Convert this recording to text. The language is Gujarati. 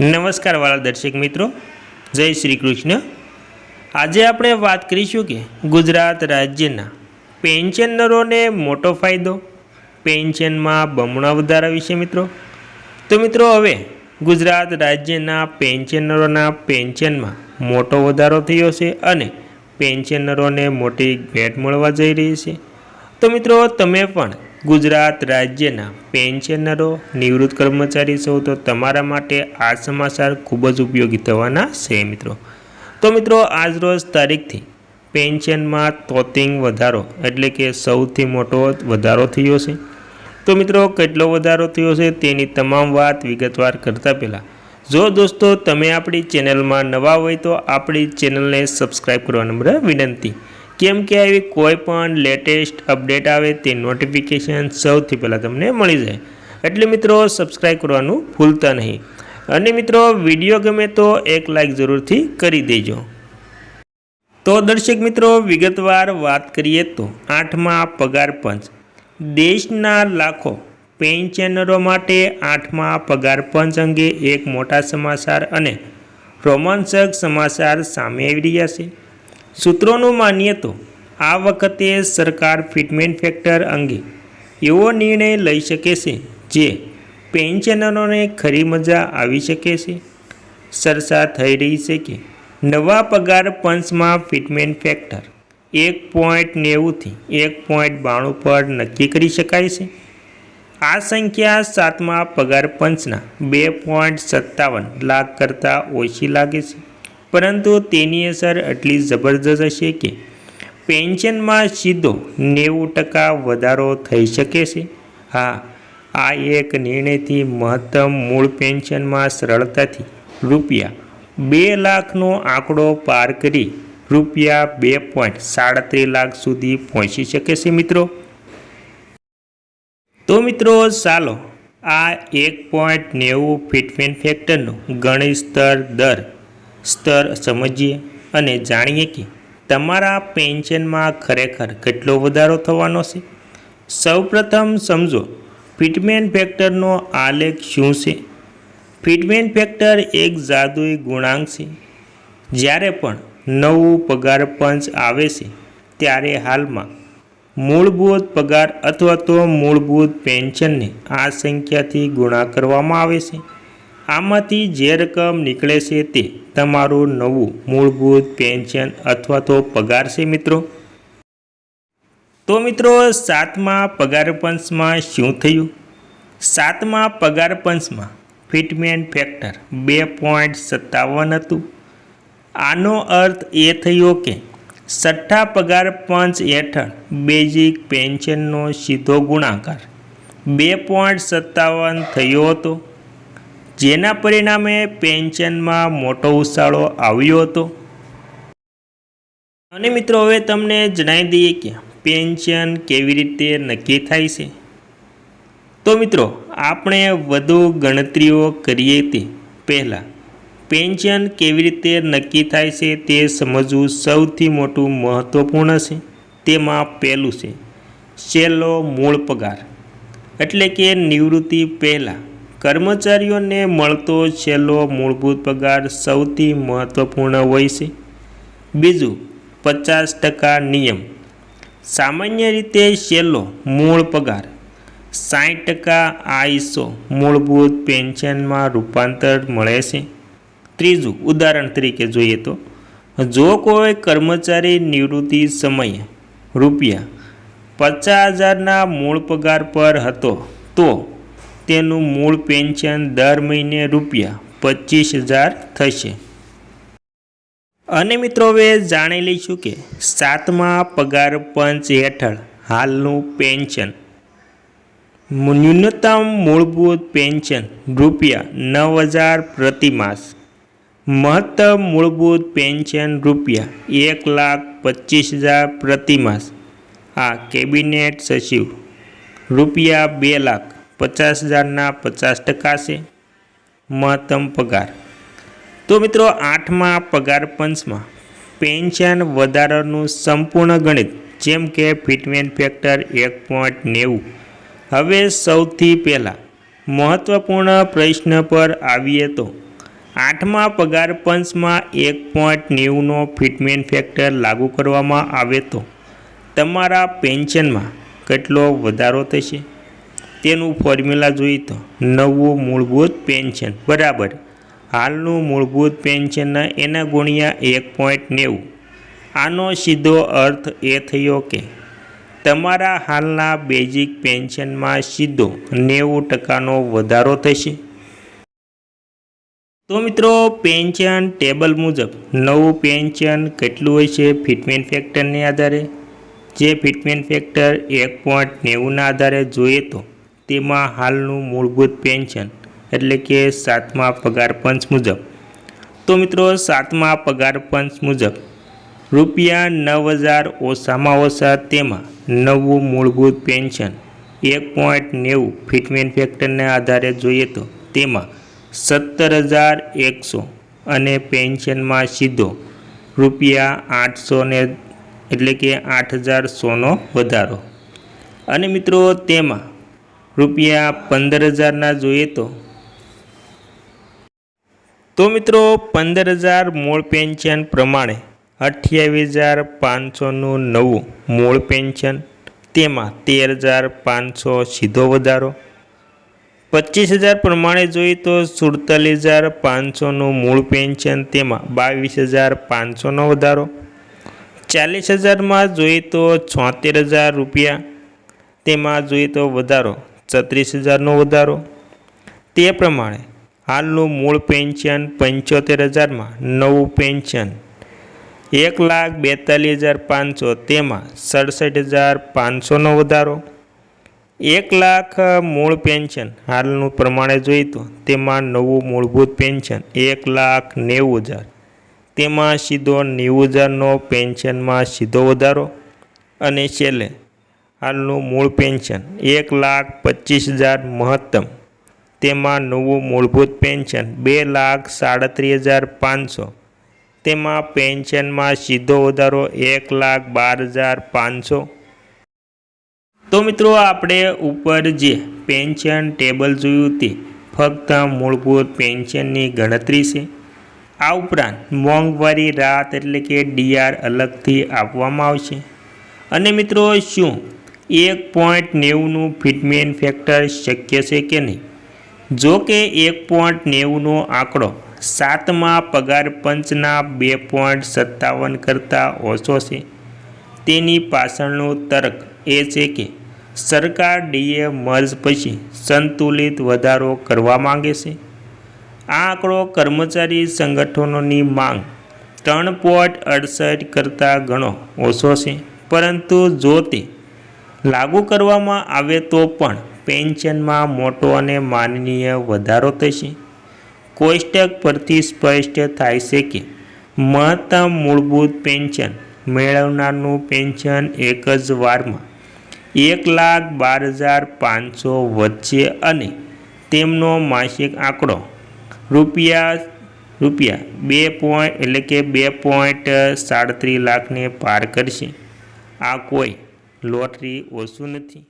નમસ્કાર વાળા દર્શક મિત્રો, જય શ્રી કૃષ્ણ. આજે આપણે વાત કરીશું કે ગુજરાત રાજ્યના પેન્શનરોને મોટો ફાયદો, પેન્શનમાં બમણા વધારા વિશે મિત્રો. તો મિત્રો, હવે ગુજરાત રાજ્યના પેન્શનરોના પેન્શનમાં મોટો વધારો થયો છે અને પેન્શનરોને મોટી ભેટ મળવા જઈ રહી છે. તો મિત્રો, તમે પણ ગુજરાત રાજ્યના પેન્શનરો, નિવૃત્ત કર્મચારી છો તો તમારા માટે આ સમાચાર ખૂબ જ ઉપયોગી થવાના છે મિત્રો. તો મિત્રો આજરોજ તારીખથી પેન્શનમાં તોતિંગ વધારો એટલે કે સૌથી મોટો વધારો થયો છે. તો મિત્રો, કેટલો વધારો થયો છે તેની તમામ વાત વિગતવાર કરતાં પહેલાં. જો દોસ્તો, તમે આપણી ચેનલમાં નવા હોય તો આપણી ચેનલને સબસ્ક્રાઈબ કરવા નમ્ર વિનંતી. કેમ કે આવી કોઈ પણ લેટેસ્ટ અપડેટ આવે તે નોટિફિકેશન સૌથી પહેલાં તમને મળી જાય. એટલે મિત્રો સબસ્ક્રાઈબ કરવાનું ભૂલતા નહીં. અને મિત્રો વીડિયો ગમે તો એક લાઇક જરૂરથી કરી દેજો. તો દર્શક મિત્રો, વિગતવાર વાત કરીએ તો આઠમા પગાર પંચ. દેશના લાખો પેન્શનરો માટે આઠમા પગાર પંચ અંગે એક મોટા સમાચાર અને રોમાંચક સમાચાર સામે આવી રહ્યા છે. સૂત્રોનું માનીએ તો આ વખતે સરકાર ફિટમેન્ટ ફેક્ટર અંગે એવો નિર્ણય લઈ શકે છે જે પેન્શનરોને ખરી મજા આવી શકે છે? ચર્ચા થઈ રહી છે કે નવા પગાર પંચમાં ફિટમેન્ટ ફેક્ટર એક પોઈન્ટ નેવુંથી એક પોઈન્ટ બાણું પર નક્કી કરી શકાય છે? આ સંખ્યા સાતમા પગાર પંચના બે પોઈન્ટ સત્તાવન લાખ કરતાં ઓછી લાગે છે. પરંતુ તેની અસર એટલી જબરજસ્ત હશે કે? પેન્શનમાં સીધો નેવું ટકા વધારો થઈ શકે છે. હા, આ એક નિર્ણયથી મહત્તમ મૂળ પેન્શનમાં સરળતાથી રૂપિયા બે લાખનો આંકડો પાર કરી રૂપિયા બે પોઈન્ટ સાડત્રીસ લાખ સુધી પહોંચી શકે છે મિત્રો. તો મિત્રો, ચાલો આ એક પોઈન્ટ નેવું ફિટમેન્ટ ફેક્ટરનું ગણિત સ્તર દર સ્તર સમજીએ અને જાણીએ કે તમારા પેન્શનમાં ખરેખર કેટલો વધારો થવાનો છે? સૌપ્રથમ સમજો, ફિટમેન ફેક્ટરનો આલેખ શું છે? ફિટમેન ફેક્ટર એક જાદુઈ ગુણાંક છે. જ્યારે પણ નવું પગાર પંચ આવે છે, ત્યારે હાલમાં મૂળભૂત પગાર અથવા તો મૂળભૂત પેન્શનને આ સંખ્યાથી ગુણા કરવામાં આવે છે. આમાંથી જે રકમ નીકળે છે તે તમારું નવું મૂળભૂત પેન્શન અથવા તો પગાર છે મિત્રો? તો મિત્રો, સાતમા પગાર પંચમાં શું થયું? સાતમા પગાર પંચમાં ફિટમેન્ટ ફેક્ટર બે પોઈન્ટ સત્તાવન હતું. આનો અર્થ એ થયો કે છઠ્ઠા પગાર પંચ હેઠળ બેઝિક પેન્શનનો સીધો ગુણાકાર બે પોઈન્ટ સત્તાવન થયો હતો. જેના પરિણામે પેન્શનમાં મોટો ઉછાળો આવ્યો હતો. અને મિત્રો, હવે તમને જણાવી દઈએ કે પેન્શન કેવી રીતે નક્કી થાય છે. તો મિત્રો, આપણે વધુ ગણતરીઓ કરીએ તે પહેલાં, પેન્શન કેવી રીતે નક્કી થાય છે તે સમજવું સૌથી મોટું મહત્ત્વપૂર્ણ છે. તેમાં પહેલું છે, છેલ્લો મૂળ પગાર, એટલે કે નિવૃત્તિ પહેલાં. કર્મચારીઓને મળતો છેલ્લો મૂળભૂત પગાર સૌથી મહત્ત્વપૂર્ણ હોય છે. બીજું, પચાસ ટકા નિયમ. સામાન્ય રીતે છેલ્લો મૂળ પગાર સાઠ ટકા આઈસો મૂળભૂત પેન્શનમાં રૂપાંતર મળે છે. ત્રીજું, ઉદાહરણ તરીકે જોઈએ તો, જો કોઈ કર્મચારી નિવૃત્તિ સમયે રૂપિયા પચાસ હજારના મૂળ પગાર પર હતો, તો તેનું મૂળ પેન્શન દર મહિને રૂપિયા પચીસ હજાર થશે. અને મિત્રો હવે જાણી લઈશું કે સાતમા પગાર પંચ હેઠળ હાલનું પેન્શન. ન્યૂનતમ મૂળભૂત પેન્શન રૂપિયા નવ હજાર પ્રતિમાસ મહત્તમ મૂળભૂત પેન્શન રૂપિયા એક લાખ પચીસ હજાર પ્રતિમાસ આ કેબિનેટ સચિવ રૂપિયા બે લાખ. પચાસ હજારના પચાસ ટકા છે. મહત્તમ પગાર. તો મિત્રો આઠમા પગાર પંચમાં પેન્શન વધારાનું સંપૂર્ણ ગણિત, જેમ કે ફિટમેન્ટ ફેક્ટર એક પોઈન્ટ નેવું. હવે સૌથી પહેલાં મહત્ત્વપૂર્ણ પ્રશ્ન પર આવીએ તો આઠમા પગાર પંચમાં એક પોઈન્ટ નેવુંનો ફિટમેન્ટ ફેક્ટર લાગુ કરવામાં આવે તો તમારા પેન્શનમાં કેટલો વધારો થશે? તેનું ફોર્મ્યુલા જોઈએ તો નવું મૂળભૂત પેન્શન બરાબર. હાલનું મૂળભૂત પેન્શન એના ગુણ્યા એક પોઈન્ટ નેવું. આનો સીધો અર્થ એ થયો કે તમારા હાલના બેઝિક પેન્શનમાં સીધો નેવું ટકાનો વધારો થશે. તો મિત્રો પેન્શન ટેબલ મુજબ નવું પેન્શન કેટલું હોય છે? ફિટમેન્ટ ફેક્ટરને આધારે. જે ફિટમેન્ટ ફેક્ટર એક પોઈન્ટ નેવુંના આધારે જોઈએ તો તેમાં હાલનું મૂળભૂત પેન્શન, એટલે કે સાતમા પગાર પંચ મુજબ. તો મિત્રો, સાતમા પગાર પંચ મુજબ, રૂપિયા નવ હજાર ઓછામાં ઓછા તેમાં નવું મૂળભૂત પેન્શન એક પોઈન્ટ નેવું ફિટમેન્ટ ફેક્ટરને આધારે જોઈએ તો તેમાં સત્તર હજાર એકસો અને પેન્શનમાં સીધો રૂપિયા આઠસો ને, એટલે કે આઠ હજાર સોનો વધારો. અને મિત્રો, તેમાં રૂપિયા પંદર હજારના જોઈએ તો. તો મિત્રો પંદર હજાર મૂળ પેન્શન પ્રમાણે અઠ્યાવીસ હજાર પાંચસોનું નવું મૂળ પેન્શન, તેમાં તેર હજાર પાંચસો સીધો વધારો. પચીસ હજાર પ્રમાણે જોઈએ તો સુડતાલીસ હજાર પાંચસોનું મૂળ પેન્શન, તેમાં બાવીસ હજાર પાંચસોનો વધારો. ચાલીસ હજારમાં જોઈએ તો છોતેર હજાર રૂપિયા, તેમાં જોઈએ તો વધારો છત્રીસ હજારનો વધારો. તે પ્રમાણે હાલનું મૂળ પેન્શન પંચોતેર હજારમાં નવું પેન્શન એક લાખ બેતાલીસ હજાર પાંચસો તેમાં સડસઠ હજાર પાંચસોનો વધારો. એક લાખ મૂળ પેન્શન હાલનું પ્રમાણે જોઈએ તો તેમાં નવું મૂળભૂત પેન્શન એક લાખ નેવું હજાર. તેમાં સીધો નેવું હજારનો પેન્શનમાં સીધો વધારો. અને છેલ્લે હાલનું મૂળ પેન્શન એક લાખ પચીસ હજાર મહત્તમ. તેમાં નવું મૂળભૂત પેન્શન બે લાખ સાડત્રીસ હજાર પાંચસો. તેમાં પેન્શનમાં સીધો વધારો એક લાખ બાર હજાર પાંચસો. તો મિત્રો આપણે ઉપર જે પેન્શન ટેબલ જોયું તે ફક્ત મૂળભૂત પેન્શનની ગણતરી છે. આ ઉપરાંત મોંઘવારી રાત એટલે કે ડીઆર અલગથી આપવામાં આવશે. અને મિત્રો શું એક પોઈન્ટ નેવુંનું ફિટમેન ફેક્ટર શક્ય છે કે નહીં? જો કે એક પોઈન્ટ નેવુંનો આંકડો સાતમા પગાર પંચના બે પોઈન્ટ સત્તાવન કરતાં ઓછો છે. તેની પાછળનું તર્ક એ છે કે સરકાર ડીએ મર્જ પછી સંતુલિત વધારો કરવા માંગે છે. આ આંકડો કર્મચારી સંગઠનોની માંગ ત્રણ પોઈન્ટ અડસઠ કરતાં ઘણો ઓછો છે. પરંતુ જો તે લાગુ કરવામાં આવે તો પણ પેન્શનમાં મોટો અને માનનીય વધારો થશે. કોષ્ટક પરથી સ્પષ્ટ થાય છે કે મહત્તમ મૂળભૂત પેન્શન મેળવનારનું પેન્શન એક જ વારમાં એક લાખ બાર હજાર પાંચસો વધશે અને તેમનો માસિક આંકડો રૂપિયા રૂપિયા બે પોઈન્ટ એટલે કે બે પોઈન્ટ સાડત્રીસ લાખને પાર કરશે. આ કોઈ લોટરી ઓછું નથી.